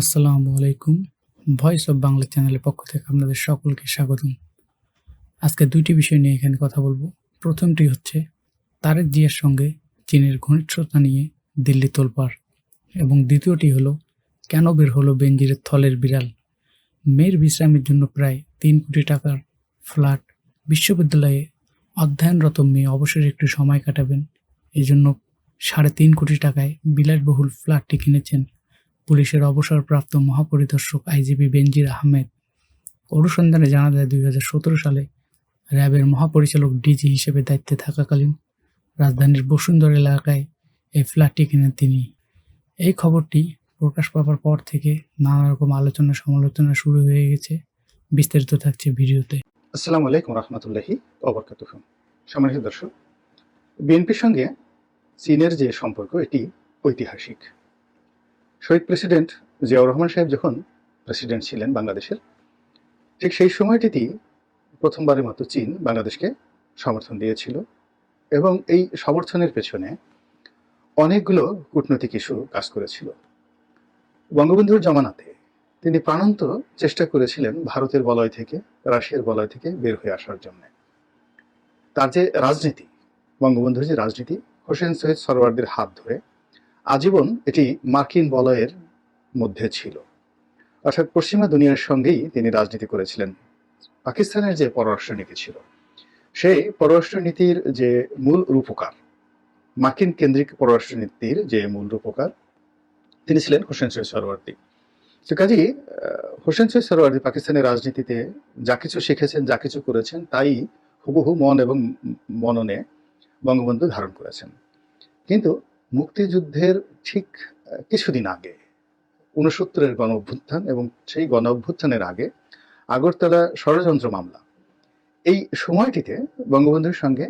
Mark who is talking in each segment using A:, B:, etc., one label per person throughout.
A: আসসালামু আলাইকুম voice of Bangla চ্যানেলের পক্ষ থেকে আপনাদের সকলকে স্বাগতম। আজকে দুইটি বিষয় নিয়ে এখানে কথা বলব। প্রথমটি হচ্ছে, তারেক জিয়ার সঙ্গে চীনের ঘনিষ্ঠতা নিয়ে দিল্লি তোলপাড়। এবং দ্বিতীয়টি হলো, কেন বের হলো বেনজিরের থলের বিড়াল? মেয়ের বিশ্রামের জন্য প্রায় তিন কোটি টাকার ফ্ল্যাট। বিশ্ববিদ্যালয়ে অধ্যয়নরত মেয়ে অবসরে একটু সময় কাটাবেন। এই জন্য সাড়ে তিন কোটি টাকায় বিলাসবহুল ফ্ল্যাটটি কিনেছেন পুলিশের অবসরপ্রাপ্ত মহাপরিদর্শক আইজিপি বেনজির আহমেদ। অনুসন্ধানে জানা যায়, দুই হাজার সতেরো সালে র্যাবের মহাপরিচালক ডিজি হিসেবে দায়িত্বে থাকাকালীন রাজধানীর বসুন্ধর এলাকায় এই ফ্ল্যাটটি কিনেন তিনি। এই খবরটি প্রকাশ পাওয়ার পর থেকে নানা রকম আলোচনা সমালোচনা শুরু হয়ে গেছে। বিস্তারিত থাকছে ভিডিওতে।
B: আসসালামু আলাইকুম রহমতুল্লাহি অবরকাতুহ সম্মানিত দর্শক, বিএনপির সঙ্গে চীনের যে সম্পর্ক, এটি ঐতিহাসিক। শহীদ প্রেসিডেন্ট জিয়াউর রহমান সাহেব যখন প্রেসিডেন্ট ছিলেন বাংলাদেশের, ঠিক সেই সময়টিতেই প্রথমবারের মতো চীন বাংলাদেশকে সমর্থন দিয়েছিল এবং এই সমর্থনের পেছনে অনেকগুলো কূটনৈতিক ইস্যু কাজ করেছিল। বঙ্গবন্ধুর জমানাতে তিনি প্রাণান্ত চেষ্টা করেছিলেন ভারতের বলয় থেকে, রাশিয়ার বলয় থেকে বের হয়ে আসার জন্য। তার যে রাজনীতি, বঙ্গবন্ধুর যে রাজনীতি, হোসেন সৈয়দ সরওয়ারদের হাত ধরে আজীবন এটি মার্কিন বলয়ের মধ্যে ছিল। অর্থাৎ পশ্চিমা দুনিয়ার সঙ্গেই তিনি রাজনীতি করেছিলেন। পাকিস্তানের যে পররাষ্ট্রনীতি ছিল, সেই পররাষ্ট্রনীতির যে মূল রূপকার, মার্কিন কেন্দ্রিক পররাষ্ট্রনীতির যে মূল রূপকার, তিনি ছিলেন হোসেন সৈয়দ সরওয়ার্দী। তো কাজী হোসেন সৈয়দ সরওয়ার্দী পাকিস্তানের রাজনীতিতে যা কিছু শিখেছেন, যা কিছু করেছেন, তাই হুবহু মন এবং মননে বঙ্গবন্ধু ধারণ করেছেন। কিন্তু মুক্তিযুদ্ধের ঠিক কিছুদিন আগে উনসত্তরের গণ অভ্যুত্থান এবং সেই গণ অভ্যুত্থানের আগে আগরতলা ষড়যন্ত্র মামলা। এই সময়টিতে বঙ্গবন্ধুর সঙ্গে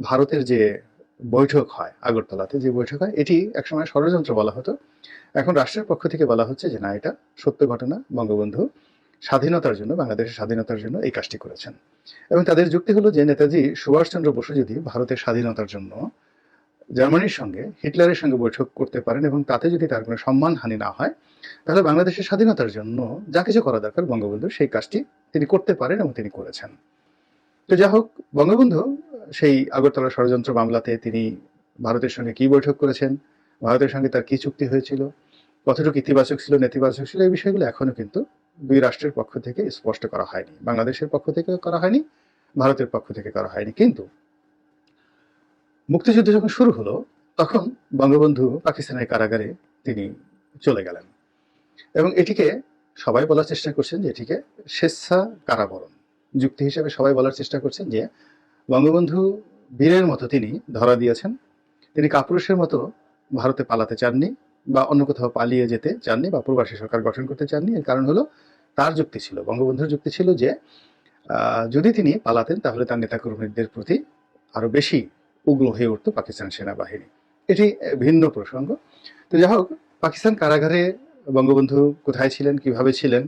B: ভারতের যে বৈঠক হয়, আগরতলাতে যে বৈঠক হয়, এটি একসময় ষড়যন্ত্র বলা হতো। এখন রাষ্ট্রের পক্ষ থেকে বলা হচ্ছে যে, না, এটা সত্য ঘটনা। বঙ্গবন্ধু স্বাধীনতার জন্য, বাংলাদেশের স্বাধীনতার জন্য এই কাজটি করেছেন। এবং তাদের যুক্তি হলো যে, নেতাজি সুভাষচন্দ্র বসু যদি ভারতের স্বাধীনতার জন্য জার্মানির সঙ্গে, হিটলারের সঙ্গে বৈঠক করতে পারেন এবং তাতে যদি তার কোনো সম্মানহানি না হয়, তাহলে বাংলাদেশের স্বাধীনতার জন্য যা কিছু করা দরকার বঙ্গবন্ধু, সেই কাজটি তিনি করতে পারেন এবং তিনি করেছেন। তো যা হোক, বঙ্গবন্ধু, সেই আগরতলা ষড়যন্ত্র মামলাতে তিনি ভারতের সঙ্গে কি বৈঠক করেছেন, ভারতের সঙ্গে তার কি চুক্তি হয়েছিল, কতটুকু ইতিবাচক ছিল, নেতিবাচক ছিল, এই বিষয়গুলো এখনও কিন্তু দুই রাষ্ট্রের পক্ষ থেকে স্পষ্ট করা হয়নি। বাংলাদেশের পক্ষ থেকে করা হয়নি, ভারতের পক্ষ থেকে করা হয়নি। কিন্তু মুক্তিযুদ্ধ যখন শুরু হলো, তখন বঙ্গবন্ধু পাকিস্তানের কারাগারে তিনি চলে গেলেন। এবং এটিকে সবাই বলার চেষ্টা করছেন যে এটিকে স্বেচ্ছা কারাবরণ। যুক্তি হিসেবে সবাই বলার চেষ্টা করছেন যে বঙ্গবন্ধু বীরের মতো তিনি ধরা দিয়েছেন। তিনি কাপুরুষের মতো ভারতে পালাতে চাননি বা অন্য কোথাও পালিয়ে যেতে চাননি বা প্রবাসী সরকার গঠন করতে চাননি। এর কারণ হলো তার যুক্তি ছিল, বঙ্গবন্ধুর যুক্তি ছিল যে যদি তিনি পালাতেন তাহলে তার নেতাকর্মীদের প্রতি আরও বেশি উগ্র হয়ে উঠতো পাকিস্তান সেনাবাহিনী। এটি ভিন্ন প্রসঙ্গ। তো যাই হোক, পাকিস্তান কারাগারে বঙ্গবন্ধু কোথায় ছিলেন, কীভাবে ছিলেন,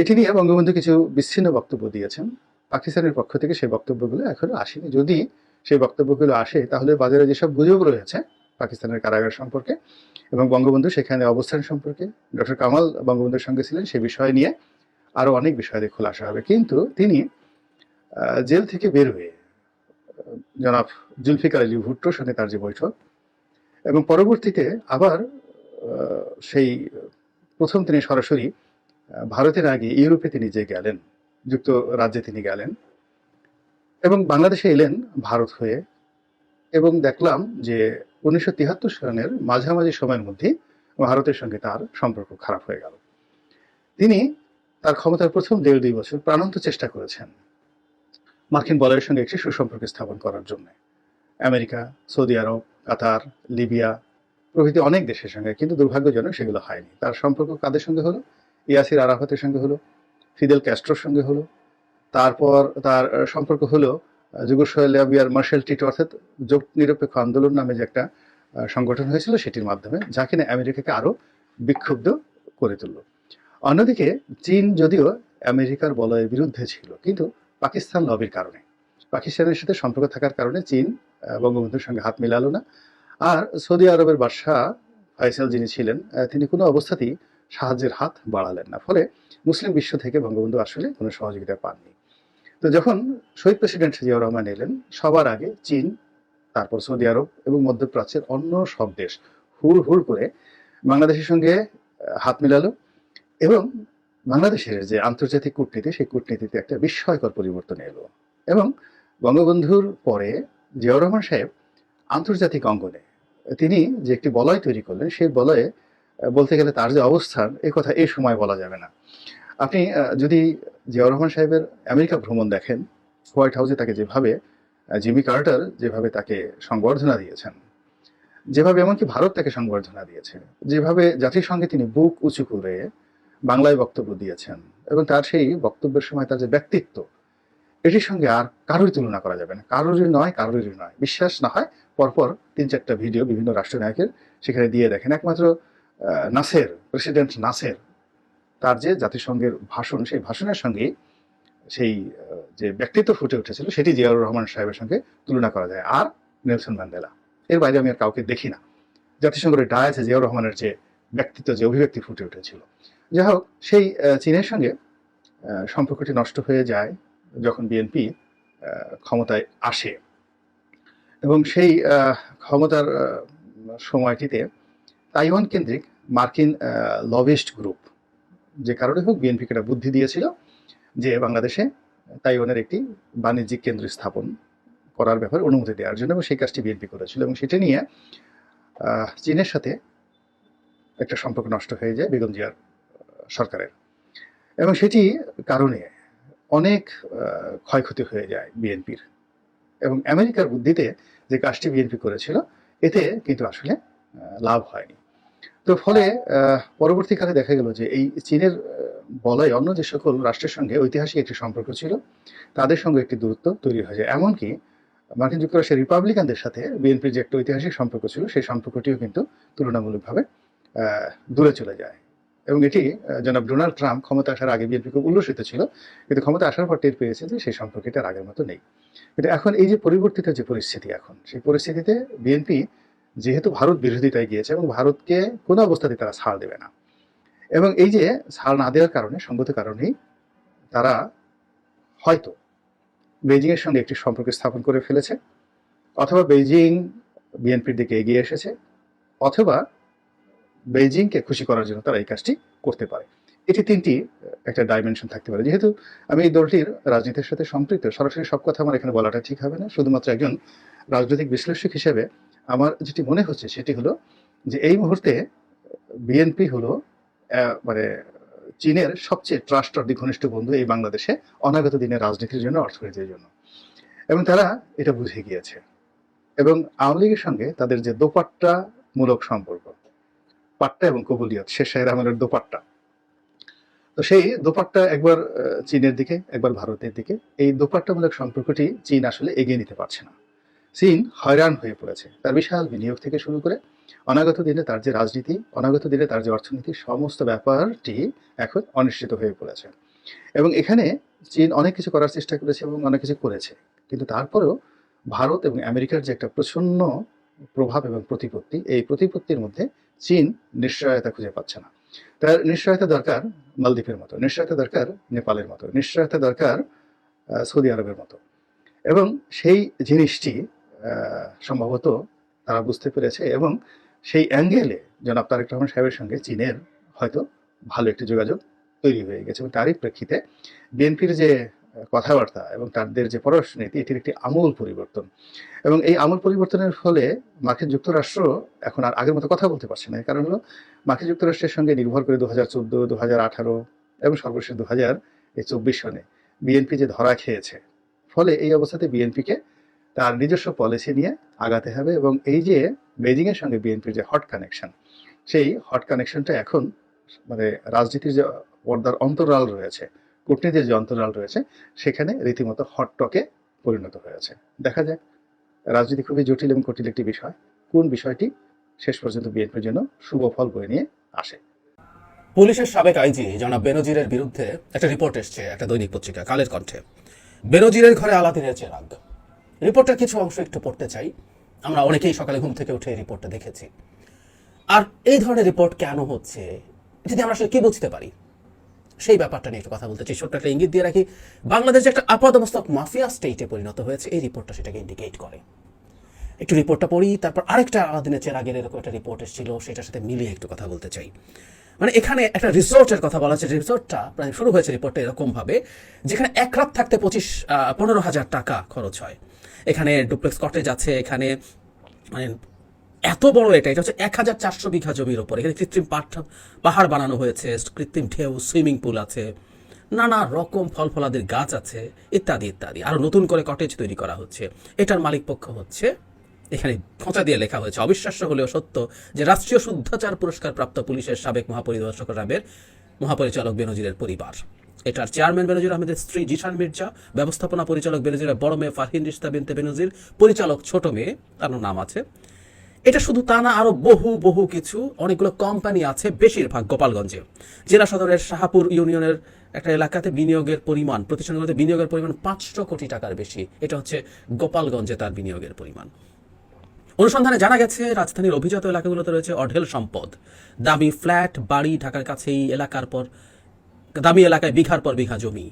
B: এটি নিয়ে বঙ্গবন্ধু কিছু বিচ্ছিন্ন বক্তব্য দিয়েছেন। পাকিস্তানের পক্ষ থেকে সেই বক্তব্যগুলো এখনও আসেনি। যদি সেই বক্তব্যগুলো আসে, তাহলে বাজারে যেসব গুজব রয়েছে পাকিস্তানের কারাগার সম্পর্কে এবং বঙ্গবন্ধু সেখানে অবস্থান সম্পর্কে, ডক্টর কামাল বঙ্গবন্ধুর সঙ্গে ছিলেন সে বিষয় নিয়ে আরও অনেক বিষয় খোলাসা হবে। কিন্তু তিনি জেল থেকে বের হয়ে জনাব জুলফিকার আলী ভুট্টোর সঙ্গে তার যে বৈঠক এবং পরবর্তীতে আবার সেই প্রথম তিনি সরাসরি ভারতের আগে ইউরোপে তিনি যে গেলেন, যুক্তরাজ্যে তিনি গেলেন এবং বাংলাদেশে এলেন ভারত হয়ে এবং দেখলাম যে উনিশশো তিয়াত্তর সালের মাঝামাঝি সময়ের মধ্যে ভারতের সঙ্গে তার সম্পর্ক খারাপ হয়ে গেল। তিনি তার ক্ষমতার প্রথম দেড় দুই বছর প্রাণান্ত চেষ্টা করেছেন। মার্কিন বলয়ের সঙ্গে একটি সুসম্পর্ক স্থাপন করার জন্য। আমেরিকা, সৌদি আরব, কাতার, লিবিয়া প্রভৃতি অনেক দেশের সঙ্গে, কিন্তু দুর্ভাগ্যজনক সেগুলো হয়নি। তার সম্পর্ক কাদের সঙ্গে হলো? ইয়াসির আরাফাতের সঙ্গে হলো, ফিদেল ক্যাস্ট্রোর সঙ্গে হলো, তারপর তার সম্পর্ক হলো যুগোস্লাভিয়ার মার্শাল টিটো, অর্থাৎ জোট নিরপেক্ষ আন্দোলন নামে যে একটা সংগঠন হয়েছিল সেটির মাধ্যমে, যা কিনা আমেরিকাকে আরও বিক্ষুব্ধ করে তুলল। অন্যদিকে চীন যদিও আমেরিকার বলয়ের বিরুদ্ধে ছিল, কিন্তু পাকিস্তান লবির কারণে। পাকিস্তানের সাথে সম্পর্ক থাকার কারণে চীন বঙ্গবন্ধুর সঙ্গে হাত মিলালো না। আর সৌদি আরবের বাদশাহ ফাইসাল যিনি ছিলেন তিনি কোনো অবস্থাতেই সাহায্যের হাত বাড়ালেন না। ফলে মুসলিম বিশ্ব থেকে বঙ্গবন্ধু আসলে কোনো সহযোগিতা পাননি। তো যখন শহীদ প্রেসিডেন্ট জিয়াউর রহমান এলেন, সবার আগে চীন, তারপর সৌদি আরব এবং মধ্যপ্রাচ্যের অন্য সব দেশ হুড় হুড় করে বাংলাদেশের সঙ্গে হাত মিলালো এবং বাংলাদেশের যে আন্তর্জাতিক কূটনীতি, সেই কূটনীতিতে একটা বিস্ময়কর পরিবর্তন এলো। এবং বঙ্গবন্ধুর পরে জিয়াউর রহমান সাহেব আন্তর্জাতিক অঙ্গনে তিনি যে একটি বলয় তৈরি করলেন, সেই বলয়ে বলতে গেলে তার যে অবস্থান এই কথা এই সময় বলা যাবে না। আপনি যদি জিয়াউর রহমান সাহেবের আমেরিকা ভ্রমণ দেখেন, হোয়াইট হাউসে তাকে যেভাবে জিমি কার্টার যেভাবে তাকে সংবর্ধনা দিয়েছেন, যেভাবে এমনকি ভারত তাকে সংবর্ধনা দিয়েছে, যেভাবে জাতিসংঘে তিনি বুক উঁচু করে বাংলায় বক্তব্য দিয়েছেন এবং তার সেই বক্তব্যের সময় তার যে ব্যক্তিত্ব, এটির সঙ্গে আর কারোরই তুলনা করা যাবে না। কারোরই নয় কারোরই নয়। বিশ্বাস না হয়, পরপর তিন চারটা ভিডিও বিভিন্ন রাষ্ট্রনায়কের সেখানে দিয়ে দেখেন। একমাত্র নাসের, প্রেসিডেন্ট নাসের, তার যে জাতিসংঘের ভাষণ, সেই ভাষণের সঙ্গে সেই যে ব্যক্তিত্ব ফুটে উঠেছিল, সেটি জিয়াউর রহমান সাহেবের সঙ্গে তুলনা করা যায়। আর নেলসন ম্যান্ডেলা। এর বাইরে আমি আর কাউকে দেখি না। জাতিসংঘের ডায়াসে জিয়াউর রহমানের যে ব্যক্তিত্ব, যে অভিব্যক্তি ফুটে উঠেছিল। যাই হোক সেই চীনের সঙ্গে সম্পর্কটি নষ্ট হয়ে যায় যখন বিএনপি ক্ষমতায় আসে। এবং সেই ক্ষমতার সময়টিতে তাইওয়ান কেন্দ্রিক মার্কিন লবিস্ট গ্রুপ, যে কারণে হোক বিএনপিকে একটা বুদ্ধি দিয়েছিল যে বাংলাদেশে তাইওয়ানের একটি বাণিজ্যিক কেন্দ্র স্থাপন করার ব্যাপারে অনুমতি দেওয়ার জন্য এবং সেই কাজটি বিএনপি করেছিল এবং সেটা নিয়ে চীনের সাথে একটা সম্পর্ক নষ্ট হয়ে যায় বেগম জিয়ার সরকারের। এবং সেটি কারণে অনেক ক্ষয়ক্ষতি হয়ে যায় বিএনপির। এবং আমেরিকার বুদ্ধিতে যে কাজটি বিএনপি করেছিল, এতে কিন্তু আসলে লাভ হয়নি। তো ফলে পরবর্তীকালে দেখা গেল যে এই চীনের বলয় অন্য যে সকল রাষ্ট্রের সঙ্গে ঐতিহাসিক একটি সম্পর্ক ছিল, তাদের সঙ্গে একটি দূরত্ব তৈরি হয়ে যায় এমনকি মার্কিন যুক্তরাষ্ট্রের রিপাবলিকানদের সাথে বিএনপির যে একটা ঐতিহাসিক সম্পর্ক ছিল, সেই সম্পর্কটিও কিন্তু তুলনামূলকভাবে দূরে চলে যায়। এবং এটি জনাব ডোনাল্ড ট্রাম্প ক্ষমতা আসার আগে বিএনপি খুব উল্লসিত ছিল, কিন্তু ক্ষমতা আসার পর টের পেয়েছে যে সেই সম্পর্কটি আগের মতো নেই। কিন্তু এখন এই যে পরিবর্তিত যে পরিস্থিতি এখন, সেই পরিস্থিতিতে বিএনপি যেহেতু ভারত বিরোধিতায় গিয়েছে এবং ভারতকে কোনো অবস্থাতে তারা ছাড় দেবে না। এবং এই যে ছাড় না দেওয়ার কারণে, সঙ্গত কারণেই তারা হয়তো বেজিং এর সঙ্গে একটি সম্পর্ক স্থাপন করে ফেলেছে, অথবা বেজিং বিএনপির দিকে এগিয়ে এসেছে, অথবা বেজিংকে খুশি করার জন্য তারা এই কাজটি করতে পারে। এটি তিনটি একটা ডাইমেনশন থাকতে পারে। যেহেতু আমি এই দলটির রাজনীতির সাথে সম্পৃক্ত, সরাসরি সব কথা আমার এখানে বলাটা ঠিক হবে না। শুধুমাত্র একজন রাজনৈতিক বিশ্লেষক হিসেবে আমার যেটি মনে হচ্ছে সেটি হলো যে এই মুহূর্তে বিএনপি হলো মানে চীনের সবচেয়ে ট্রাস্ট অর্ধি ঘনিষ্ঠ বন্ধু এই বাংলাদেশে অনাগত দিনে রাজনীতির জন্য, অর্থনীতির জন্য। এবং তারা এটা বুঝে গিয়েছে। এবং আওয়ামী লীগের সঙ্গে তাদের যে দোপাট্টা মূলক সম্পর্ক পাট্টা এবং কবুলিয়ত শেষ শাহের আমলের দোপাট্টা। তো সেই দোপাট্টা একবার চীনের দিকে, একবার ভারতের দিকে। এই দোপাট্টামূলক সম্পর্কটি চীন আসলে এগিয়ে নিতে পারছে না। চীন হয়রান হয়ে পড়েছে। তার বিশাল বিনিয়োগ থেকে শুরু করে অনাগত দিনে তার যে রাজনীতি, অনাগত দিনে তার যে অর্থনীতি, সমস্ত ব্যাপারটি এখন অনিশ্চিত হয়ে পড়েছে। এবং এখানে চীন অনেক কিছু করার চেষ্টা করেছে এবং অনেক কিছু করেছে। কিন্তু তারপরেও ভারত এবং আমেরিকার যে একটা প্রচণ্ড প্রভাব এবং প্রতিপত্তি, এই প্রতিপত্তির মধ্যে চীন নিশ্চয়তা খুঁজে পাচ্ছে না। তার নিশ্চয়তা দরকার মালদ্বীপের মতো, নিশ্চয়তা দরকার নেপালের মতো, নিশ্চয়তা দরকার সৌদি আরবের মতো। এবং সেই জিনিসটি সম্ভবত তারা বুঝতে পেরেছে এবং সেই অ্যাঙ্গেলে জনাব তারেক রহমান সাহেবের সঙ্গে চীনের হয়তো ভালো একটি যোগাযোগ তৈরি হয়ে গেছে এবং তারই প্রেক্ষিতে বিএনপির যে কথাবার্তা এবং তাদের যে পররাষ্ট্রনীতি, এটির একটি আমূল পরিবর্তন। এবং এই আমূল পরিবর্তনের ফলে মার্কিন যুক্তরাষ্ট্র এখন আর আগের মতো কথা বলতে পারছে না। কারণ হলো, মার্কিন যুক্তরাষ্ট্রের সঙ্গে নির্ভর করে দু হাজার চোদ্দ দু হাজার আঠারো এবং সর্বশেষ দু হাজার এই চব্বিশ সনে বিএনপি যে ধরা খেয়েছে, ফলে এই অবস্থাতে বিএনপিকে তার নিজস্ব পলিসি নিয়ে আগাতে হবে এবং এই যে বেজিং এর সঙ্গে বিএনপির যে হট কানেকশন, সেই হট কানেকশনটা এখন মানে রাজনীতির যে পর্দার অন্তরাল রয়েছে কূটনীতির যে অন্তরাল রয়েছে, সেখানে রীতিমতো হট টকে পরিণত হয়েছে। দেখা যাক, রাজনীতি খুবই জটিল এবং কঠিন একটি বিষয়। কোন বিষয়টি শেষ পর্যন্ত বিএনপির জন্য শুভ ফল বয়ে নিয়ে আসে?
C: পুলিশের সাবেক আইজি জনাব বেনজিরের বিরুদ্ধে একটা রিপোর্ট এসছে, একটা দৈনিক পত্রিকা, কালের কণ্ঠে। বেনজিরের ঘরে আলাদিনের চেরাগ। রিপোর্টের কিছু অংশ একটু পড়তে চাই। আমরা অনেকেই সকালে ঘুম থেকে উঠে এই রিপোর্টটা দেখেছি। আর এই ধরনের রিপোর্ট কেন হচ্ছে দিয়ে আমরা আসলে কি বুঝতে পারি? সেই ব্যাপারটা নিয়ে একটু কথা বলতে চাই। ছোট্ট একটা ইঙ্গিত দিয়ে রাখি। বাংলাদেশ একটা আপাদমস্তক মাফিয়া স্টেটে পরিণত হয়েছে। এই রিপোর্টটা সেটাকে ইন্ডিকেট করে। একটু রিপোর্টটা পড়ি, তারপর আরেকটা আলাদিনের চেয়ে আগের এরকম একটা রিপোর্ট এসেছিল, সেটার সাথে মিলিয়ে একটু কথা বলতে চাই। মানে এখানে একটা রিসোর্টের কথা বলা হচ্ছে। রিসোর্টটা প্রায় শুরু হয়েছে রিপোর্টটা এরকমভাবে, যেখানে এক রাত থাকতে পঁচিশ পনেরো হাজার টাকা খরচ হয়। এখানে ডুপ্লেক্স কটেজ আছে, এখানে মানে এত বড় এটা এটা হচ্ছে এক হাজার চারশো বিঘা জমির ওপর এখানে কৃত্রিম পাহাড় বানানো হয়েছে, কৃত্রিম ঢেউ, সুইমিং পুল আছে, নানা রকম ফল ফলাদের গাছ আছে, ইত্যাদি ইত্যাদি। আরও নতুন করে কটেজ তৈরি করা হচ্ছে। এটার মালিক পক্ষ হচ্ছে, এখানে খোঁচা দিয়ে লেখা হয়েছে, অবিশ্বাস্য হলেও সত্য যে রাষ্ট্রীয় শুদ্ধাচার পুরস্কার প্রাপ্ত পুলিশের সাবেক মহাপরিদর্শক র্যাবের মহাপরিচালক বেনজিরের পরিবার। এটার চেয়ারম্যান বেনজির আহমেদের স্ত্রী জিশান মির্জা, ব্যবস্থাপনা পরিচালক বেনজিরের বড় মেয়ে ফারহিন রিস্তা বিনতে বেনজির, পরিচালক ছোট মেয়ে, তার নাম আছে এটা শুধু তা না, আরও বহু বহু কিছু, অনেকগুলো কোম্পানি আছে বেশিরভাগ গোপালগঞ্জে, জেলা সদরের শাহাপুর ইউনিয়নের একটা এলাকাতে বিনিয়োগের পরিমাণ প্রতিষ্ঠানগুলোতে বিনিয়োগের পরিমাণ পাঁচশো কোটি টাকার বেশি। এটা হচ্ছে গোপালগঞ্জে তার বিনিয়োগের পরিমাণ। অনুসন্ধানে জানা গেছে, রাজধানীর অভিজাত এলাকাগুলোতে রয়েছে অঢেল সম্পদ। দামি ফ্ল্যাট, বাড়ি ঢাকার কাছেই এলাকার পর, দামি এলাকায় বিঘার পর বিঘা জমি।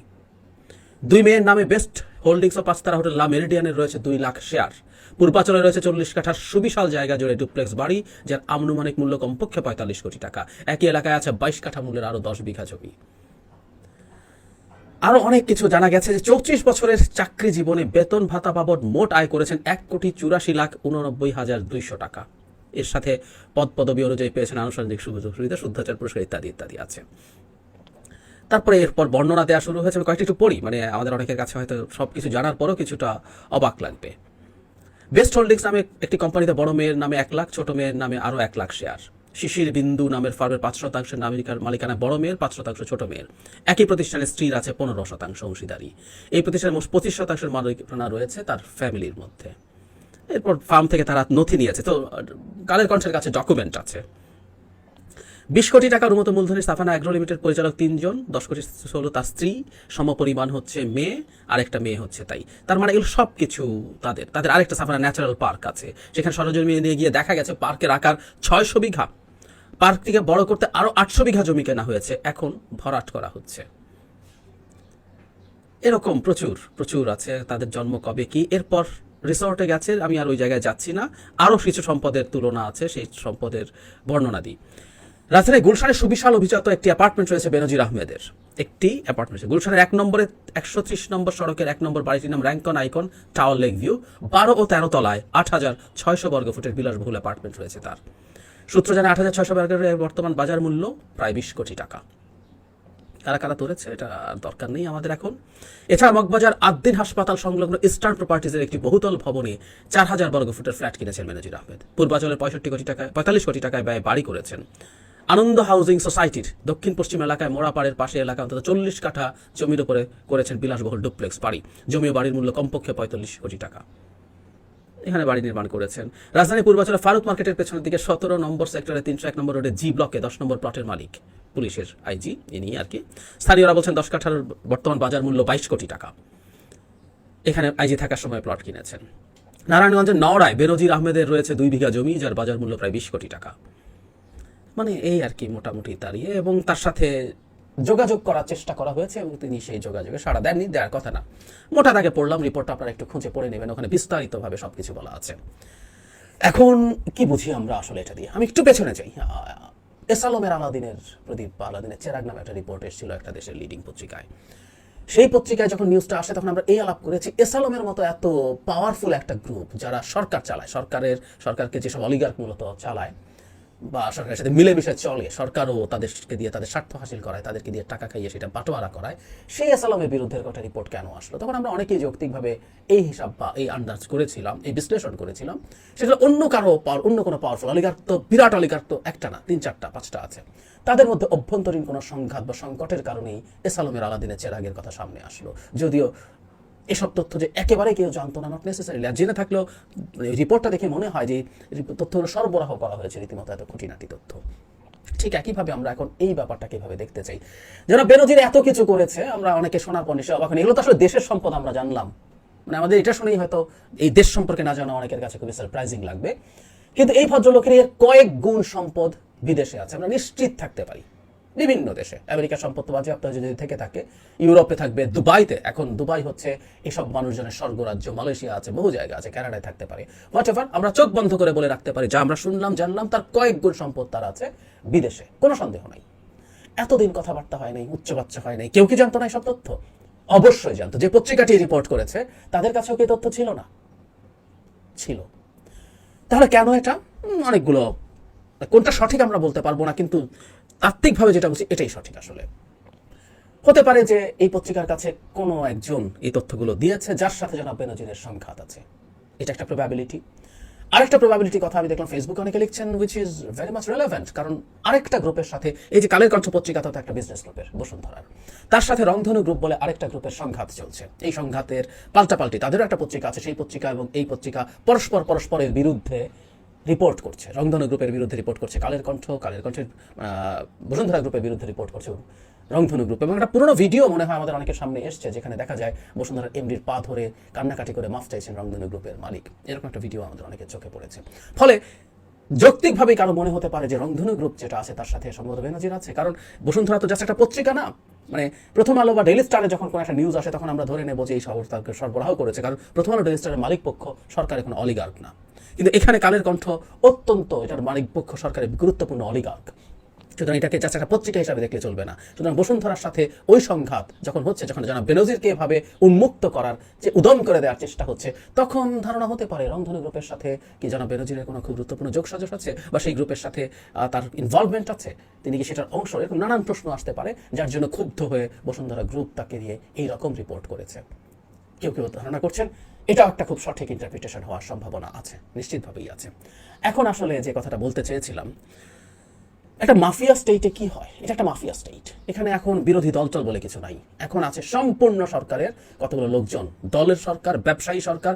C: দুই মেয়ের নামে বেস্ট হোল্ডিংস ও পাঁচতারা হোটেল, লা মেরিডিয়ানের রয়েছে দুই লাখ শেয়ার। পূর্বাচলে রয়েছে চল্লিশ কাঠার সুবিশাল জায়গা জুড়ে ডুপ্লেক্স বাড়ি, যার আনুমানিক মূল্য কমপক্ষে পঁয়তাল্লিশ কোটি টাকা। একই এলাকায় আছে বাইশ কাঠা মূল্যের আরও দশ বিঘা জমি। আরও অনেক কিছু জানা গেছে যে চৌত্রিশ বছরের চাকরি জীবনে বেতন ভাতা বাবদ মোট আয় করেছেন এক কোটি চুরাশি লাখ উননব্বই হাজার দুইশো টাকা। এর সাথে পদ পদবি অনুযায়ী পেয়েছেন আনুষঙ্গিক সুযোগ সুবিধা, শুদ্ধাচার, পুরস্কার ইত্যাদি ইত্যাদি আছে। তারপরে এরপর বর্ণনা দেওয়া শুরু হয়েছে কয়েকটি একটু পড়ি মানে আমাদের অনেকের কাছে হয়তো সব কিছু জানার পরও কিছুটা অবাক লাগবে। বেস্ট হোল্ডিংস নামে একটি কোম্পানিতে বড় মেয়ের নামে এক লাখ, ছোট মেয়ের নামে আরও এক লাখ শেয়ার শিশির বিন্দু নামের ফার্মের পাঁচ শতাংশের নামিকার মালিকানা বড় মেয়ের, পাঁচ শতাংশ ছোট মেয়ের। একই প্রতিষ্ঠানের স্ত্রীর আছে পনেরো শতাংশ অংশীদারি। এই প্রতিষ্ঠানের মোট পঁচিশ শতাংশের মালিকানা রয়েছে তার ফ্যামিলির মধ্যে। এরপর ফার্ম থেকে তারা নথি নিয়েছে। তো কালের কণ্ঠের কাছে ডকুমেন্ট আছে। বিশ কোটি টাকার মতো মূলধনী সাফানা অ্যাগ্রো লিমিটেড পরিচালক তিনজন, দশ কোটি হলো তার স্ত্রী, সমপরিমাণ হচ্ছে মেয়ে, আরেকটা মেয়ে হচ্ছে তাই। তার মানে এগুলো সব কিছু তাদের তাদের আরেকটা সাফানা ন্যাচারাল পার্ক আছে সেখানে সরজমি নিয়ে গিয়ে দেখা গেছে পার্কের আকার ছয়শো বিঘা। পার্কটিকে বড় করতে আরও আটশো বিঘা জমি কেনা হয়েছে, এখন ভরাট করা হচ্ছে। এরকম প্রচুর প্রচুর আছে তাদের জন্ম কবে কি, এরপর রিসর্টে গেছে, আমি আর ওই জায়গায় যাচ্ছি না। আরও কিছু সম্পদের তুলনা আছে, সেই সম্পদের বর্ণনা দিই। রাজধানীর গুলশানের সুবিশাল অভিজাত একটি অ্যাপার্টমেন্ট রয়েছে বেনজির আহমেদের। একটি অ্যাপার্টমেন্ট গুলশানের এক নম্বরে একশো ত্রিশ নম্বর সড়কের এক নম্বর বাড়িটির নাম Rancon icon tower lake view. বারো ও তেরো তলায় আট হাজার ছয়শো বর্গ ফুটের বিলাসবহুল অ্যাপার্টমেন্ট রয়েছে তার। সূত্র জানা আট হাজার ছয়শো বর্গের বর্তমান বাজার মূল্য প্রায় বিশ কোটি টাকা। কারা কারা তুলেছে এটা দরকার নেই আমাদের এখন। এছাড়া মগবাজার আদ্দিন হাসপাতাল সংলগ্ন ইস্টার্ন প্রপার্টিজের একটি বহুতল ভবনে চার হাজার বর্গ ফুটের ফ্ল্যাট কিনেছেন মেনজির আহমেদ। পূর্বাচলের পঁয়ষট্টি কোটি টাকায়, পঁয়তাল্লিশ কোটি টাকায় ব্যয় বাড়ি করেছেন। আনন্দ হাউজিং সোসাইটির দক্ষিণ পশ্চিম এলাকায় মোড়াপাড়ের পাশে এলাকা অন্তত চল্লিশ কাঠা জমির উপরে করেছেন বিলাসবহুল ডুপ্লেক্স বাড়ি। জমি বাড়ির মূল্য কমপক্ষে পঁয়তাল্লিশ কোটি টাকা। এখানে বাড়ি নির্মাণ করেছেন। রাজধানী পূর্বাচলে ফারুক মার্কেটের পেছনের দিকে সতেরো নম্বর সেক্টরে তিনশো এক নম্বর রোডে জি ব্লকে দশ নম্বর প্লটের মালিক পুলিশের আইজি, ইনি আর কি। স্থানীয়রা বলছেন দশ কাঠার বর্তমান বাজার মূল্য বাইশ কোটি টাকা। এখানে আইজি থাকার সময় প্লট কিনেছেন। নারায়ণগঞ্জের নওড়ায় বেনজির আহমেদের রয়েছে দুই বিঘা জমি, যার বাজার মূল্য প্রায় বিশ কোটি টাকা। মানে এই আর কি মোটামুটি দাঁড়িয়ে এবং তার সাথে যোগাযোগ করার চেষ্টা করা হয়েছে এবং তিনি সেই যোগাযোগে সাড়া দেননি, দেওয়ার কথা না। মোটা দাগে পড়লাম, রিপোর্টটা আপনারা একটু খুঁজে পড়ে নেবেন, ওখানে বিস্তারিতভাবে সব কিছু বলা আছে। এখন কি বুঝি আমরা আসলে এটা দিয়ে? আমি একটু পেছনে যাই। এসালমের আলাদিনের প্রদীপ, আলাদিনের চেরাগ নামে একটা রিপোর্ট এসেছিল একটা দেশের লিডিং পত্রিকায়। সেই পত্রিকায় যখন নিউজটা আসে, তখন আমরা এই আলাপ করেছি এসালমের মতো এত পাওয়ারফুল একটা গ্রুপ যারা সরকার চালায়, সরকারের, সরকারকে যেসব অলিগার্ক মূলত চালায় বা সরকারের সাথে মিলেমিশে চলে, সরকারও তাদেরকে দিয়ে তাদের স্বার্থ হাসিল করায়, তাদেরকে দিয়ে টাকা খাইয়ে সেটা বাটোয়ারা করায়, সেই আসালামের বিরুদ্ধে একটা রিপোর্ট কেন আসলো? তখন আমরা অনেকেই যৌক্তিকভাবে এই হিসাব বা এই আন্দাজ করেছিলাম, এই বিশ্লেষণ করেছিলাম। সেটা অন্য কারও পাওয়ার অন্য কোনো পাওয়ারফুল অলিগার তো, বিরাট অলিগার তো একটা না, তিন চারটা, পাঁচটা আছে। তাদের মধ্যে অভ্যন্তরীণ কোনো সংঘাত বা সংকটের কারণেই এসালমের আলাদিনের চেরাগের কথা সামনে আসলো। যদিও এসব তথ্য যে একেবারে কেউ জানতো না নট নেসেসারিলি আর জেনে থাকলেও রিপোর্টটা দেখে মনে হয় যে তথ্যগুলো সরবরাহ করা হয়েছে রীতিমতো এত খুঁটিনাটি তথ্য। ঠিক একইভাবে আমরা এখন এই ব্যাপারটা কীভাবে দেখতে চাই। যারা বেনজির এত কিছু করেছে, আমরা অনেকে শোনার পর নিশ্চয় অবাক। এগুলো তো আসলে দেশের সম্পদ আমরা জানলাম। মানে আমাদের এটা শুনেই হয়তো এই দেশ সম্পর্কে না জানা অনেকের কাছে খুবই সারপ্রাইজিং লাগবে। কিন্তু এই ভদ্রলোকের কয়েক গুণ সম্পদ বিদেশে আছে। আমরা নিশ্চিত থাকতে পারি। বিভিন্ন দেশে। আমেরিকার সম্পদ তো বাজেয়াপ্ত যদি থেকে থাকে, ইউরোপে থাকবে, দুবাইতে। এখন দুবাই হচ্ছে এসব মানুষজনের স্বর্গরাজ্য। মালয়েশিয়া আছে, বহু জায়গা আছে, কানাডায় থাকতে পারে। হোয়াট এভার আমরা চোখ বন্ধ করে বলে রাখতে পারি যা, আমরা শুনলাম, জানলাম, তার কয়েক গুণ সম্পদ তার আছে বিদেশে। কোনো সন্দেহ নাই। এতদিন কথাবার্তা হয় নাই উচ্চবাচ্চা হয় নাই, কেউ কি জানতো না সব তথ্য? অবশ্যই জানতো। যে পত্রিকাটি রিপোর্ট করেছে, তাদের কাছেও কি তথ্য ছিল না? ছিল। তাহলে কেন এটা? অনেকগুলো, কোনটা সঠিক আমরা বলতে পারব না, কিন্তু তাত্ত্বিকভাবে যেটা বলছি, এটাই সঠিক আসলে। হতে পারে যে এই পত্রিকার কাছে কোনো একজন এই তথ্যগুলো দিয়েছে, যার সাথে জনাব বেনজিরের সংঘাত আছে। এটা একটা প্রবাবিলিটি আরেকটা প্রবাবিলিটি কথা আমি দেখলাম ফেসবুকে অনেকে লিখছেন which is very much relevant কারণ আরেকটা গ্রুপের সাথে, এই যে কালের কণ্ঠ পত্রিকা তো একটা বিজনেস গ্রুপের বসুন্ধরার। তার সাথে রংধনু গ্রুপ বলে আরেকটা গ্রুপের সংঘাত চলছে। এই সংঘাতের পাল্টাপাল্টি, তাদেরও একটা পত্রিকা আছে, সেই পত্রিকা এবং এই পত্রিকা পরস্পর পরস্পরের বিরুদ্ধে রিপোর্ট করছে। রংধনু গ্রুপের বিরুদ্ধে রিপোর্ট করছে। কালের কণ্ঠ, কালের কণ্ঠের বসুন্ধরা গ্রুপের বিরুদ্ধে রিপোর্ট করছে রংধনু গ্রুপ এবং একটা পুরনো ভিডিও মনে হয় আমাদের অনেকের সামনে এসছে, যেখানে দেখা যায় বসুন্ধরার এমডির পা ধরে কান্নাকাটি করে মাফ চাইছেন রংধনু গ্রুপের মালিক। এরকম একটা ভিডিও আমাদের অনেকের চোখে পড়েছে। ফলে যৌক্তিকভাবে কারও মনে হতে পারে যে রংধনু গ্রুপ যেটা আছে তার সাথে সম্ভবত বেনাজির আছে। কারণ বসুন্ধরা তো জাস্ট একটা পত্রিকা না মানে প্রথম আলো বা ডেলি স্টারে যখন কোনো একটা নিউজ আসে তখন আমরা ধরে নেব যে এই খবর তাকে সরবরাহ করেছে। কারণ প্রথম আলো ডেলি স্টারের মালিক পক্ষ সরকার এখন অলিগার্ক না। কিন্তু এখানে কালের কণ্ঠ অত্যন্ত এটার মালিক পক্ষ সরকারের গুরুত্বপূর্ণ অলিগার্ক সুতরাং এটাকে জাস্ট একটা পত্রিকা হিসাবে দেখলে চলবে না। সুতরাং বসুন্ধরার সাথে ওই সংঘাত যখন হচ্ছে, যখন জানা বেনজিরকে এভাবে উন্মুক্ত করার যে উদম করে দেওয়ার চেষ্টা হচ্ছে, তখন ধারণা হতে পারে রংধনু গ্রুপের সাথে কি জানা বেনজিরের কোনো খুব গুরুত্বপূর্ণ যোগসাজশ আছে বা সেই গ্রুপের সাথে তার ইনভলভমেন্ট আছে? তিনি কি সেটার অংশ? এরকম নানান প্রশ্ন আসতে পারে, যার জন্য ক্ষুব্ধ হয়ে বসুন্ধরা গ্রুপ তাকে দিয়ে এই রকম রিপোর্ট করেছে। কেউ কেউ ধারণা করছেন, এটাও একটা খুব সঠিক ইন্টারপ্রিটেশন হওয়ার সম্ভাবনা আছে, নিশ্চিতভাবেই আছে। এখন আসলে যে কথাটা বলতে চেয়েছিলাম একটা মাফিয়া স্টেটে কি হয়? এটা একটা মাফিয়া স্টেট এখানে এখন বিরোধী দলচল বলে কিছু নাই। এখন আছে সম্পূর্ণ সরকারের কতগুলো লোকজন? দলের সরকার, ব্যবসায়ী সরকার,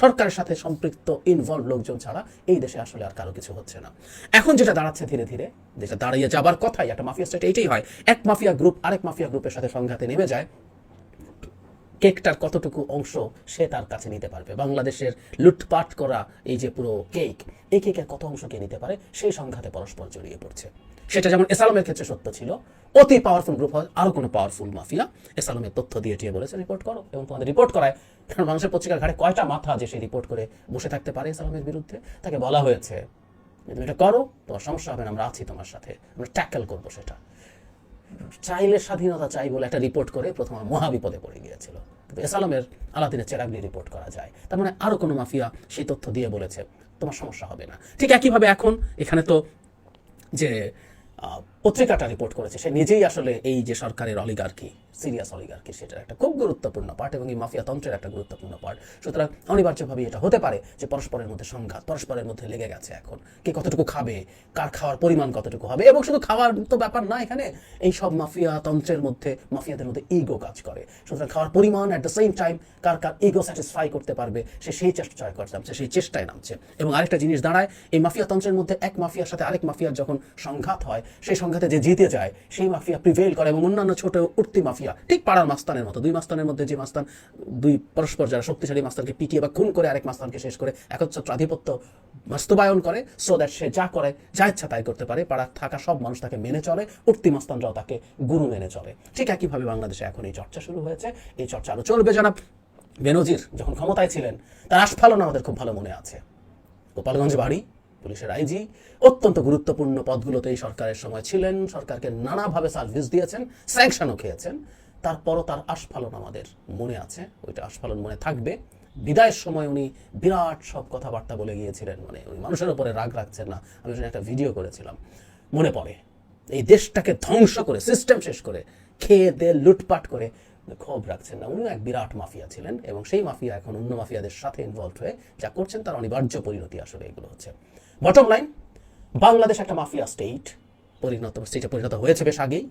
C: সরকারের সাথে সম্পৃক্ত ইনভলভ লোকজন ছাড়া এই দেশে আসলে আর কারও কিছু হচ্ছে না। এখন যেটা দাঁড়াচ্ছে ধীরে ধীরে, যেটা দাঁড়িয়ে যাবার কথাই একটা মাফিয়া স্টেট এইটাই হয়। এক মাফিয়া গ্রুপ আরেক মাফিয়া গ্রুপের সাথে সংঘাতে নেমে যায়। কেকটার কতটুকু অংশ সে তার কাছে নিতে পারবে? বাংলাদেশের লুটপাট করা এই যে পুরো কেক, এই কেকের কত অংশ কে নিতে পারে? সেই সংঘাতে পরস্পর জড়িয়ে পড়ছে। সেটা যেমন এসালামের ক্ষেত্রে সত্য ছিল, অতি পাওয়ারফুল গ্রুপ হয় আরও কোনো পাওয়ারফুল মাফিয়া এসালামের তথ্য দিয়ে টিয়ে বলেছে রিপোর্ট করো এবং তোমাদের রিপোর্ট করায়। কারণ মানুষের পত্রিকার ঘাড়ে কয়টা মাথা যে সে রিপোর্ট করে বসে থাকতে পারে এসালামের বিরুদ্ধে? তাকে বলা হয়েছে তুমি এটা করো, তোমার সমস্যা হবে না, আমরা আছি তোমার সাথে, আমরা ট্যাকেল করব সেটা। চাইলে স্বাধীনতা চাই বলে একটা রিপোর্ট করে প্রথম মহাবিপদে পড়ে গিয়েছিল। কিন্তু এসালামের আলাদিনের চেরাগলি রিপোর্ট করা যায়। তার মানে আরও কোনো মাফিয়া সেই তথ্য দিয়ে বলেছে, তোমার সমস্যা হবে না। ঠিক একইভাবে এখন, এখানে তো যে uh, পত্রিকাটা রিপোর্ট করেছে। সে নিজেই আসলে এই যে সরকারের অলিগার্কি সিরিয়াস অলিগার্কি সেটার একটা খুব গুরুত্বপূর্ণ পার্ট এবং এই মাফিয়া তন্ত্রের একটা গুরুত্বপূর্ণ পার্ট সুতরাং অনিবার্যভাবে এটা হতে পারে যে পরস্পরের মধ্যে সংঘাত, পরস্পরের মধ্যে লেগে গেছে এখন। কে কতটুকু খাবে, কার খাওয়ার পরিমাণ কতটুকু হবে, এবং শুধু খাওয়ার তো ব্যাপার না, এখানে এই সব মাফিয়া তন্ত্রের মধ্যে মাফিয়াদের মধ্যে ইগো কাজ করে। সুতরাং খাওয়ার পরিমাণ অ্যাট দ্য সেম টাইম কার কার ইগো স্যাটিসফাই করতে পারবে, সে সেই চেষ্টা করতে নামছে সেই চেষ্টায় নামছে। এবং আরেকটা জিনিস দাঁড়ায়, এই মাফিয়া তন্ত্রের মধ্যে এক মাফিয়ার সাথে আরেক মাফিয়ার যখন সংঘাত হয়, সেই সংঘাতে যে জিতে যায়, সেই মাফিয়া প্রিভেল করে এবং অন্যান্য ছোট উঠতি মাফিয়া, ঠিক পাড়ার মাস্তানের মতো, দুই মাস্তানের মধ্যে যে মাস্তান, দুই পরস্পর যারা শক্তিশালী মাস্তানকে পিটিয়ে বা খুন করে আরেক মাস্তানকে শেষ করে একচ্ছত্র আধিপত্য বাস্তবায়ন করে সো দ্যাট সে যা করে, যা ইচ্ছা তাই করতে পারে, পাড়ার থাকা সব মানুষ তাকে মেনে চলে, উঠতি মাস্তানরাও তাকে গুরু মেনে চলে। ঠিক একইভাবে বাংলাদেশে এখন এই চর্চা শুরু হয়েছে, এই চর্চা আরও চলবে জানাব বেনজির, যখন ক্ষমতায় ছিলেন, তার আস্ফালন আমাদের খুব ভালো মনে আছে। গোপালগঞ্জ বাড়ি পুলিশের আইজি। অত্যন্ত গুরুত্বপূর্ণ পদগুলোতে এই সরকারের সময় ছিলেন। সরকারকে নানাভাবে সার্ভিস দিয়েছেন স্যাংশনও খেয়েছেন। তারপরও তার আস্ফালন আমাদের মনে আছে, ওইটা আস্ফালন মনে থাকবে। বিদায়ের সময় উনি বিরাট সব কথাবার্তা বলে গিয়েছিলেন মানে উনি মানুষের উপরে রাগ রাখছেন না। আমি একটা ভিডিও করেছিলাম। মনে পড়ে, এই দেশটাকে ধ্বংস করে সিস্টেম শেষ করে, খেয়ে দে, লুটপাট করে, ক্ষোভ রাখছেন না। উনিও এক বিরাট মাফিয়া ছিলেন এবং সেই মাফিয়া এখন অন্য মাফিয়াদের সাথে ইনভলভ হয়ে যা করছেন, তার অনিবার্য পরিণতি আসলে এগুলো হচ্ছে। বটম লাইন বাংলাদেশ একটা মাফিয়া স্টেট পরিণত স্টেটে পরিণত হয়েছে বেশ আগেই।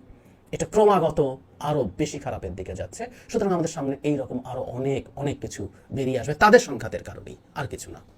C: এটা ক্রমাগত আরও বেশি খারাপের দিকে যাচ্ছে। সুতরাং আমাদের সামনে এইরকম আরও অনেক অনেক কিছু বেরিয়ে আসবে, তাদের সংঘাতের কারণেই, আর কিছু না।